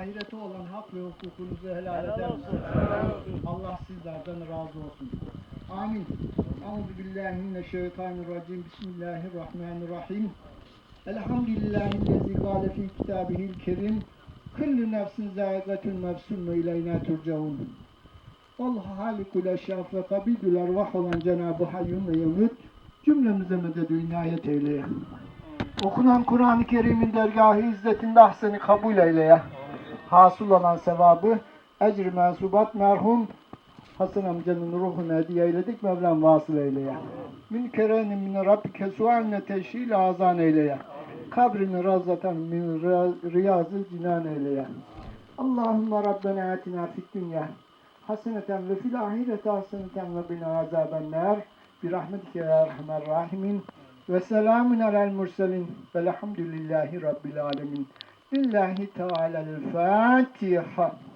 ahirete olan hak ve hukukunuzu helal eder misiniz? Allah sizlerden razı olsun. Amin. Euzu billahi mineşşeytanirracim. Bismillahirrahmanirrahim. Elhamdülillahillezî gâle fî kitâbihil kerim. Kullu nefsin zâigatun mevsum ve ileyna turcaun. Allah halikul eşyaf ve kabidül ervah olan Cenab-ı Hayyum ve Yemut cümlemize medet inayet eyleye. Okunan Kur'an-ı Kerim'in dergahı izzetinde ahseni kabul eyleye. Hasıl olan sevabı ecr mensubat merhum Hasan amcanın ruhuna hediye eyledik Mevlam vasıl eyleye. Min kerenin min rabbike sualine teşhil azan eyleye. Kabrini razatan min riyazı cinan eyleye. Allahümme Rabbena atina fid dünya haseneten ve fil ahirete haseneten ve bina azaben nar. Bir rahmetike ya erhamer rahimin. Ve selamun alel murselin. Velhamdülillahi rabbil alemin. لله تعالى الفاتحة.